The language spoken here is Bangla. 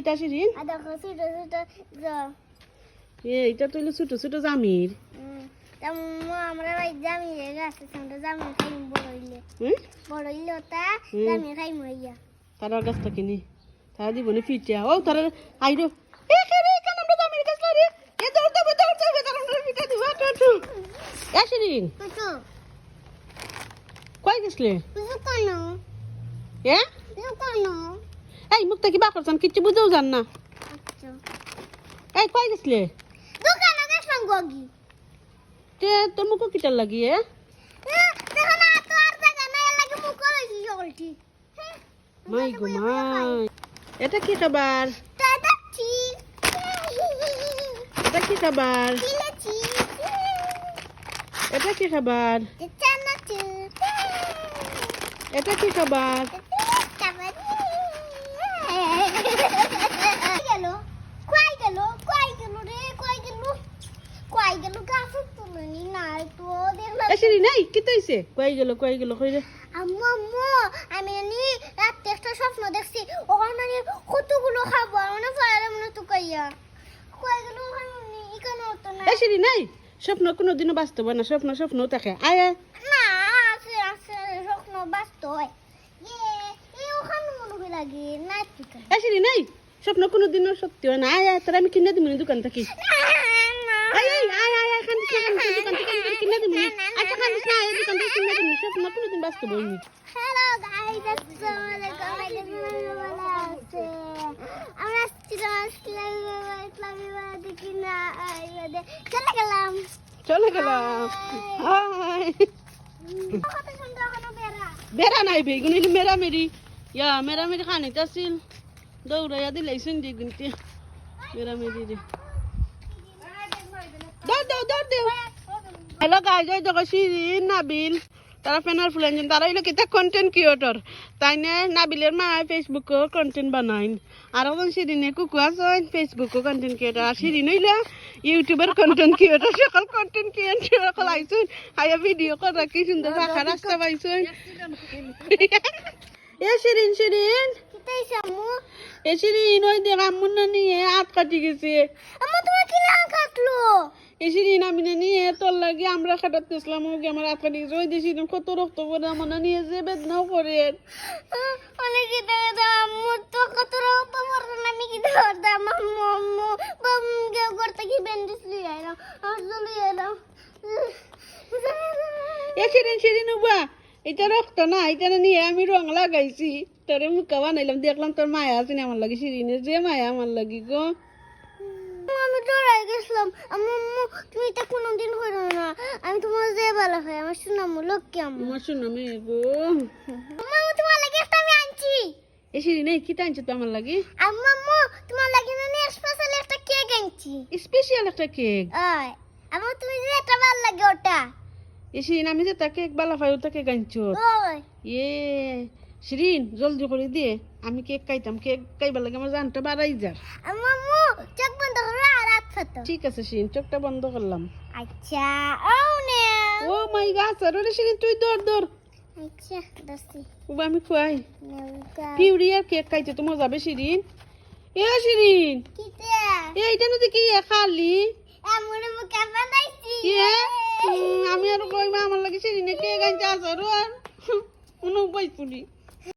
ছোট জ- এ এটা তো ছোট ছোট জামির। আমরা ভাই জামি গাছ জামি খাই বড় হইলে। বড় হইলে ওটা জামি খাই মইয়া তারা গাছটা কিনি। তারা দিব না ফিটিয়া ও তারা আইরো এ খেরে কেন আমরা জামির গাছ লারি এ দৌড় দৌড় দৌড় দৌড় তারা আমরা পিঠা দিব টু এ শিরিন কই গেছলে? কোন এ? কোন এই মুখটা কি বা করছেন কিচ্ছু বুঝেও জান না। আচ্ছা। এই কই গেছলে? দোকানে গেছিলাম গগি। তে তোর মুখ কিটার লাগি এ? দেখো না তো আর জায়গা নাই লাগে মুখ করেছি সকলটি। মাই গো মাই। এটা কি খাবার? এটা কি খাবার? এটা কি খাবার? এটা কি খাবার গেল কই গেল কই গেল রে কই গেল কই গেল গাছ তুলনি নাই এ কি তৈছে কই গেল কই গেল কই রে আম্মু আম্মু আমি নি রাতে একটা স্বপ্ন দেখছি। ওখানে আমি কতগুলো খাব মানে ফায়ারে মনে তো কইয়া কই গেল ওখানে নি ইকানো তো না এ শিরি নাই? স্বপ্ন কোনোদিনও বাস্তব না স্বপ্ন স্বপ্ন থাকে। আয় না আছে আছে স্বপ্ন বাস্তব হয়। ইয়ে এই ওখানে মনে হয় লাগে না ঠিক এ শিরি নাই? স্বপ্ন কোনোদিনও সত্যি হয় না। আয় তোর আমি কিনে দিবনি দোকান থেকে। আয় আয় আয় আয় আয় খান্দিস না খান্দিস না, দোকান থেকে আমি তোর কিনে দিবনি আচ্ছা খান্দিস না আয় দোকান থেকে কিনে দিবনি স্বপ্ন কোনোদিন বাস্তব হ্যালো গাইস আসসালামু আলাইকুম। আলাইকুম ভালো আছে আমরা আসলাম ইসলামী বাড়ি কিনা চলে গেলাম চলে গেলাম। হাই। কত সুন্দর ওখানে বেড়া। বেড়া নাই বেগুন হইলে মেরা মেরি ইয়া মেরা মেরি খানিত আছিল দৌড়াইয়া দিলাইছেন যে গুনতে মেরা মেরি রে। দৌড় দৌড় দৌড় দেও হ্যালো গাইজ ওই দেখো শিরিন নাবিল। তারা ফেনার ফুলেন তারা হইল কিতা কন্টেন্ট ক্রিয়েটর তাই না নাবিলের মা ফেসবুকও কন্টেন্ট বানাইন। আর এখন শিরিনে কুকু আছে ফেসবুকও কন্টেন্ট ক্রিয়েটর আর শিরিন হইলে ইউটিউবের কন্টেন্ট ক্রিয়েটর সকল কন্টেন্ট ক্রিয়েটর সকল আইসুন। আইয়া ভিডিও করা কি সুন্দর রাখা রাস্তা পাইছুন এ শিরিন শিরিন এ শিরিন ওই দেখ আম্মুন না নিয়ে আট কাটি গেছে। আমার তোমার কি না কাটলো? এসিরি নামি না নিয়ে তোর লাগে আমরা খাটাতেছিলাম ওকে আমার আটকা দিয়েছে ওই দেশি কত রক্ত করে আমার নিয়ে যে বেদনাও করে। অনেক আম্মু তো কত রকম তোমার আমি কি আম্মু বাম কেউ করতে কি ব্যান্ডেজ লিয়ে আইলাম আর চলে এলাম এ সিরিন সিরিন উবা এটা রক্ত না এটা নিয়ে আমি রং লাগাইছি। তোরে মুখা বানাইলাম দেখলাম তোর মায়া আছে না আমার লাগে সিরিনের যে মায়া আমার লাগি গো। আমি ডরাই গেছিলাম। আম্মু আম্মু তুমি এটা কোনোদিন করো না আমি তোমার যে ভালো হয় আমার শোনামু লক্ষ্মী আম্মু। আমার গো আম্মু তোমার লাগে একটা আমি আনছি। এ কি তো আমার লাগে? আম্মু আম্মু তোমার লাগে না স্পেশাল একটা কেক আনছি। স্পেশাল একটা কেক আম্মু তুমি যে এটা ভালো লাগে ওটা। এ আমি যে তাকে কেক বালা ওটা কেক আনছো। ইয়ে শিরিন জলদি করে দিয়ে আমি কেক খাইতাম কেক খাইবার লাগে আমার জানটা বাড়াই যা। আম্মু আম্মু চোখ বন্ধ করো আর ঠিক আছে শিরিন চোখটা বন্ধ করলাম। আচ্ছা ও ও মাই গাছ আর ওরে সেদিন তুই দৌড় দৌড়। আচ্ছা দস্তি। আমি খুয়াই। পিউরি আর কেক খাইতে তো মজা বেশি দিন এ শিরিন কিতে? এইটা নদী কি এ খালি? বানাইছি। এ? আমি আর কইমা আমার লাগে শিরিনে কেক আনতে আসর আর উপায় পুরি